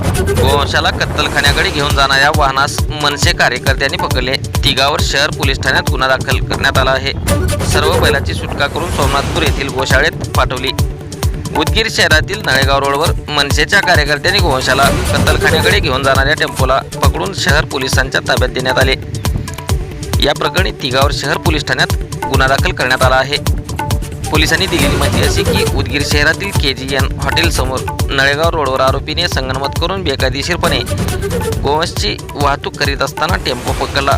गोवंशाला कत्तलखान्याकडे घेऊन जाणाऱ्या वाहनास मनसे कार्यकर्त्यांनी पकडले. तिघावर शहर पोलीस ठाण्यात गुन्हा दाखल करण्यात आला आहे. सर्व बैलाची सुटका करून सोमनाथपूर येथील गोशाळेत पाठवली. उदगीर शहरातील नळेगाव रोडवर मनसेच्या कार्यकर्त्यांनी गोवंशाला कत्तलखान्याकडे घेऊन जाणाऱ्या टेम्पोला पकडून शहर पोलिसांच्या ताब्यात देण्यात आले. या प्रकरणी तिघावर शहर पोलीस ठाण्यात गुन्हा दाखल करण्यात आला आहे. पोलिसांनी दिलेली माहिती अशी की उदगीर शहरातील के जी एन हॉटेलसमोर नळेगाव रोडवर आरोपीने संगनमत करून बेकायदेशीरपणे गोवंशची वाहतूक करीत असताना टेम्पो पकडला.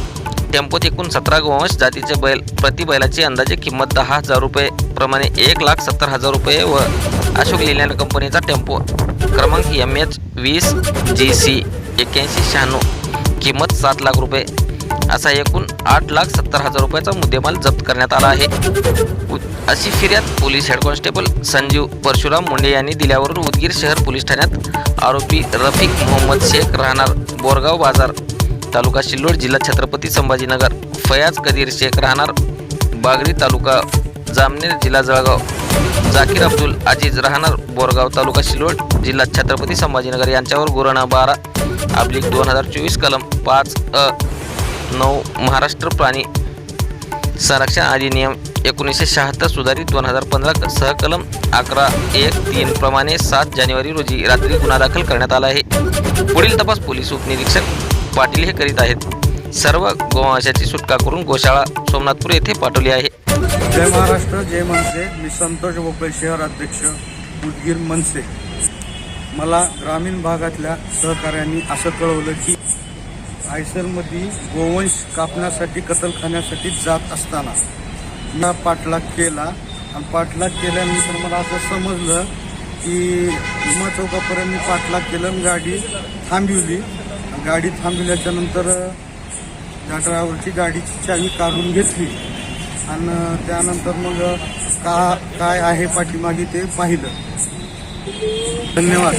टेम्पोत एकूण सतरा गोवंश जातीचे बैल प्रति बैलाची अंदाजे किंमत दहा हजार रुपये प्रमाणे एक लाख सत्तर हजार रुपये व अशोक लिलँड कंपनीचा टेम्पो. क्रमांक एम एच वीस जी सी एक्याऐंशी शहाण्णव. किंमत सात लाख रुपये. असा एकूण आठ लाख सत्तर हजार रुपयाचा मुद्देमाल जप्त करण्यात आला आहे. उ- अशी फिर्याद police head constable Sanjeev Parshuram Munde यांनी दिल्यावरून उदगीर शहर पोलीस ठाण्यात आरोपी रफिक मोहम्मद शेख राहणार बोरगाव बाजार तालुका सिल्लोड जिल्हा छत्रपती संभाजीनगर. फयाज कदीर शेख राहणार बागडी तालुका जामनेर जिल्हा जळगाव. जाकीर अब्दुल अजीज राहणार बोरगाव तालुका सिल्लोड जिल्हा छत्रपती संभाजीनगर. यांच्यावर गुरणा बारा अब्लिक दोन हजार चोवीस कलम पाच अ नऊ महाराष्ट्र प्राणी संरक्षण अधिनियम एकोणीसशे शहात्तर सुधारित दोन हजार पंधरा सहकलम अकरा एक तीन प्रमाणे सात जानेवारी रोजी रात्री गुन्हा दाखल करण्यात आला आहे. पुढील तपास पोलीस उपनिरीक्षक पाटील हे करीत आहेत. सर्व गोवंशाची सुटका करून गोशाळा सोमनाथपूर येथे पाठवली आहे. जय महाराष्ट्र जय मनसे. मी संतोष भोपळे शहर अध्यक्ष उदगीर मनसे. मला ग्रामीण भागातल्या सहकाऱ्यांनी असं कळवलं की आयसरमध्ये गोवंश कापण्यासाठी कतलखान्यासाठी जात असताना मी पाठलाग केला. आणि पाठलाग केल्यानंतर मला असं समजलं की उमा चौकापर्यंत मी पाठलाग केलं आणि गाडी थांबविली. गाडी थांबविल्याच्या नंतर त्या ड्रायव्हरची गाडीची चावी काढून घेतली. आणि त्यानंतर मग का काय आहे पाठीमागे ते पाहिलं. धन्यवाद.